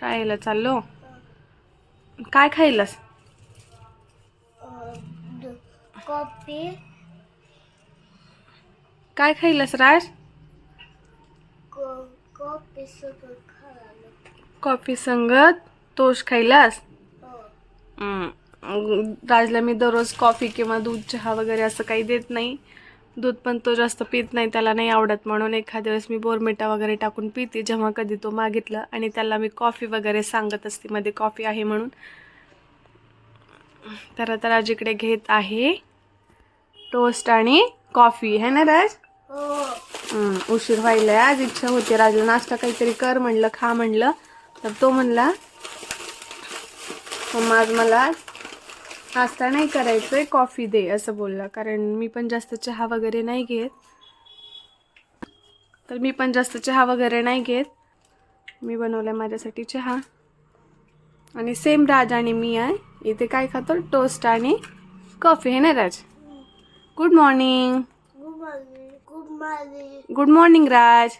शाळेला चाललो. काय खायलास? कॉफी. काय खायलास राज? कॉफी संगत तोष खायलास? हो. राजला मी दररोज कॉफी किंवा दूध चहा वगैरे असं काही देत नाही. दूध पण तो जास्त पित नाही त्याला नाही आवडत. म्हणून एखाद्या वेळेस मी बोरमिटा वगैरे टाकून पिते जेव्हा कधी तो मागितलं आणि त्याला मी कॉफी वगैरे सांगत असते मध्ये कॉफी आहे म्हणून. तर आता राज इकडे घेत आहे टोस्ट आणि कॉफी. है ना राज? हो. उशीर व्हायलाय. आज इच्छा होती राजला नाश्ता काहीतरी कर म्हणलं खा म्हणलं. तर तो म्हणला मग आज मला नाश्ता नाही करायचंय कॉफी दे असं बोलला. कारण मी पण जास्त चहा वगैरे नाही घेत. तर मी पण जास्त चहा वगैरे नाही घेत. मी बनवलाय माझ्यासाठी चहा. आणि सेम राज आणि मी आहे. इथे काय खातो? टोस्ट आणि कॉफी आहे ना Raj? Good morning good morning good morning good morning Raj.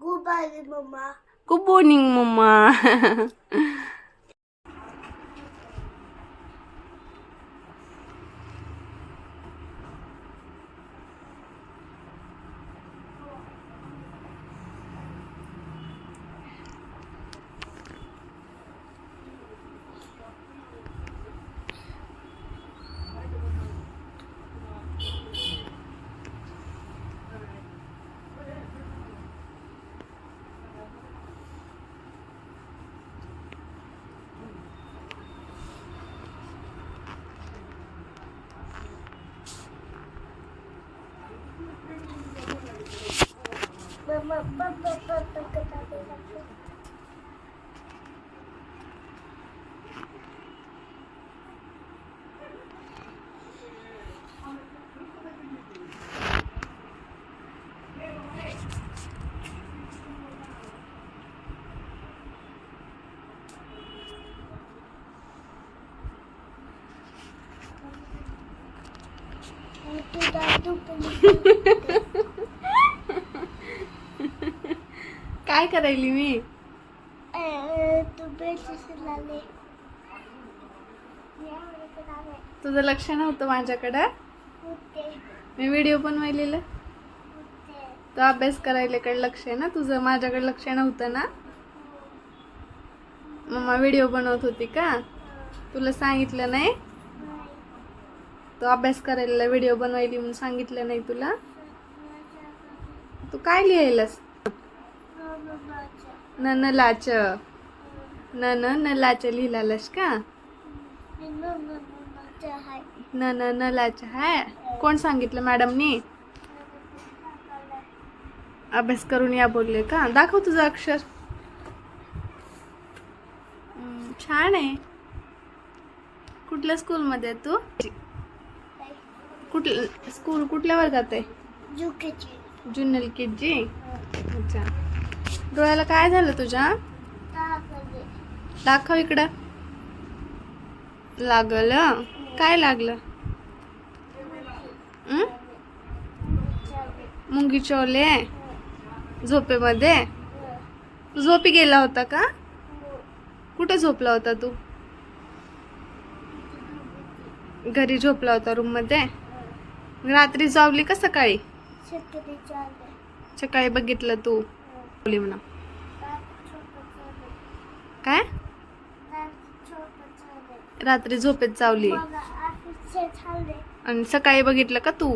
Good morning mamma good morning mamma mamma papa papa कटाते तू दादू पण काय करायली मी? तुझं लक्ष नव्हतं माझ्याकडं? मी व्हिडिओ बनवायलेलं तो अभ्यास करायल्याकडे लक्ष आहे ना? तुझं माझ्याकडे लक्ष नव्हतं ना? मम्मा व्हिडिओ बनवत होती का? तुला सांगितलं नाही? तो अभ्यास करायला व्हिडिओ बनवायली म्हणून सांगितलं नाही तुला? तू काय लिहायलास? न न लाच. न न न लाच लिहिलास का? न न न लाच हाय. कोण सांगितलं मॅडमनी? अभ्यास करून या बोलले का? दाखव तुझं अक्षर. छान आहे. कुठल्या स्कूलमध्ये आहे तू? कुठल्या स्कूल कुठल्या वर्गात आहे जुन्नल के जी. अच्छा. डोळ्याला काय झालं तुझ्या? दाखव इकडं. लागलं? काय लागलं? मुंगी चोले झोपेमध्ये? तू झोपी गेला होता का? कुठे झोपला होता तू? घरी झोपला होता रूममध्ये रात्री जावली का सकाळी? सकाळी बघितलं तू. बोली म्हणा. काय? रात्री झोपेत चावली. आणि सकाळी बघितलं का तू?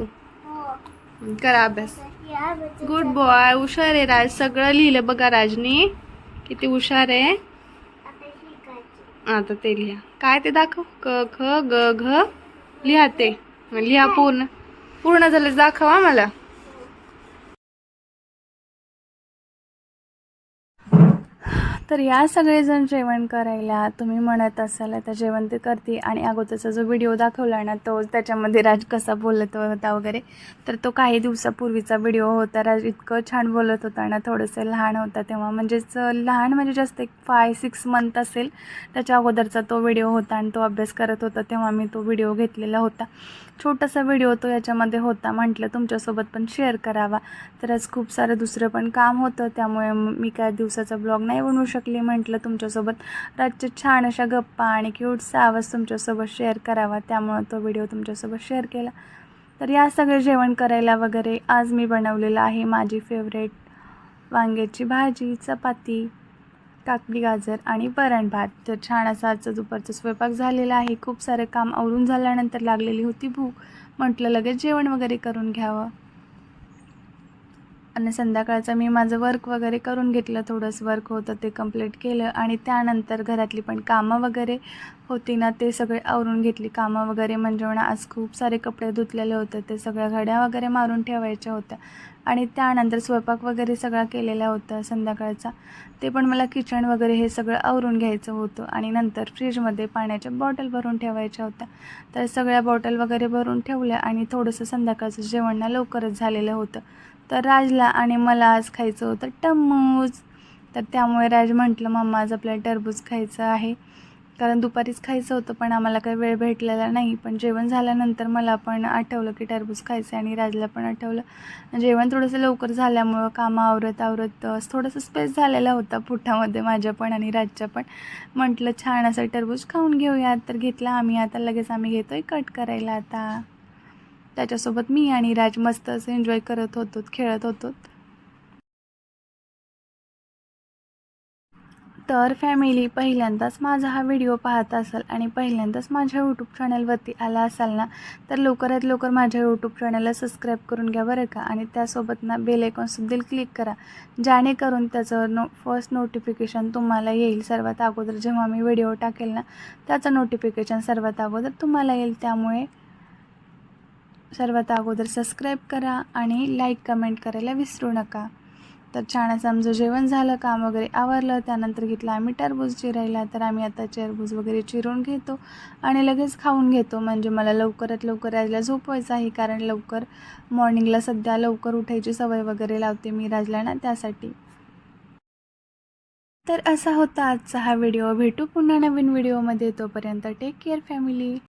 करा अभ्यास. गुड बॉय हुशार आहे राज. सगळं लिहिलं बघा राजनी. किती हुशार आहे. आता ते लिहा. काय ते दाखव? क ख ग घ. लिहा ते. लिहा पूर्ण. पूर्ण झालं दाखवा मला. तर या सगळेजण जेवण करायला तुम्ही म्हणत असाल आता जेवण ते करते आणि अगोदरचा जो व्हिडिओ दाखवला ना तो त्याच्यामध्ये राज कसा बोलत होता वगैरे तर तो काही दिवसापूर्वीचा व्हिडिओ होता. राज इतकं छान बोलत होता ना थोडंसं लहान होता तेव्हा. म्हणजेच लहान म्हणजे जास्त एक फाय सिक्स मंथ असेल. त्याच्या अगोदरचा तो व्हिडिओ होता आणि तो अभ्यास करत होता तेव्हा मी तो व्हिडिओ घेतलेला होता. छोटासा व्हिडिओ तो याच्यामध्ये होता. म्हटलं तुमच्यासोबत पण शेअर करावा. तर आज खूप सारं दुसरं पण काम होतं. त्यामुळे मी काय दिवसाचा ब्लॉग नाही बनवू शकली म्हटलं तुमच्यासोबत. रातच्या छान अशा गप्पा आणि क्यूटचा आवाज तुमच्यासोबत शेअर करावा. त्यामुळं तो व्हिडिओ तुमच्यासोबत शेअर केला. तर या सगळं जेवण करायला वगैरे आज मी बनवलेलं आहे माझी फेवरेट वांग्याची भाजी चपाती काकडी गाजर आणि वरण भात. तर छान असा आजचा दुपारचा स्वयंपाक झालेला आहे. खूप सारे काम आवरून झाल्यानंतर लागलेली होती भूक. म्हटलं लगेच जेवण वगैरे करून घ्यावं. आणि संध्याकाळचं मी माझं वर्क वगैरे करून घेतलं थोडंसं वर्क होतं ते कंप्लीट केलं आणि त्यानंतर घरातली पण कामं वगैरे होती ना ते सगळे आवरून घेतली. कामं वगैरे म्हणजे म्हणा आज खूप सारे कपडे धुतलेले होते ते सगळ्या घड्या वगैरे मारून ठेवायच्या होत्या. आणि त्यानंतर स्वयंपाक वगैरे सगळा केलेला होता संध्याकाळचा. ते पण मला किचन वगैरे हे सगळं आवरून घ्यायचं होतं आणि नंतर फ्रीजमध्ये पाण्याच्या बॉटल भरून ठेवायच्या होत्या. तर सगळ्या बॉटल वगैरे भरून ठेवल्या आणि थोडंसं संध्याकाळचं जेवण ना लवकरच झालेलं होतं. तर राजला आणि मला आज खायचं होतं टरबूज तर त्यामुळे राज म्हटलं मम्मा आज आपल्याला टरबूज खायचं आहे. कारण दुपारीच खायचं होतं पण आम्हाला काही वेळ भेटलेला नाही. पण जेवण झाल्यानंतर मला पण आठवलं की टरबूज खायचं आणि राजला पण आठवलं. जेवण थोडंसं लवकर झाल्यामुळं कामं आवरत आवरत अ, थोडंसं स्पेस झालेला होता पुठामध्ये माझ्या पण आणि राजच्या पण. म्हटलं छान असं टरबूज खाऊन घेऊयात. तर घेतला आम्ही. आता लगेच आम्ही घेतो आहे कट करायला आता. त्याच्यासोबत मी आणि राज मस्त असं एन्जॉय करत होतो खेळत होतो. तर फॅमिली पहिल्यांदाच माझा हा व्हिडिओ पाहत असाल आणि पहिल्यांदाच माझ्या यूट्यूब चॅनलवरती आला असाल ना तर लवकरात लवकर माझ्या यूट्यूब चॅनलला सबस्क्राईब करून घ्या बरं का. आणि त्यासोबत ना बेल आयकॉनसुद्धा क्लिक करा जेणेकरून त्याचं नो फर्स्ट नोटिफिकेशन तुम्हाला येईल सर्वात अगोदर. जेव्हा मी व्हिडिओ टाकेल ना त्याचं नोटिफिकेशन सर्वात अगोदर तुम्हाला येईल. त्यामुळे सर्वात अगोदर सबस्क्राईब करा आणि लाईक कमेंट करायला विसरू नका. तर छान असं आमचं जेवण झालं काम वगैरे आवरलं त्यानंतर घेतलं आम्ही टरबूज चिरायला. तर आम्ही आता टरबूज वगैरे चिरून घेतो आणि लगेच खाऊन घेतो. म्हणजे मला लवकरात लवकर राजला झोपवायचं आहे कारण लवकर मॉर्निंगला सध्या लवकर उठायची सवय वगैरे लावते मी राजला ना त्यासाठी. तर असा होता आजचा हा व्हिडिओ भेटू पुन्हा नवीन व्हिडिओमध्ये तोपर्यंत टेक केअर फॅमिली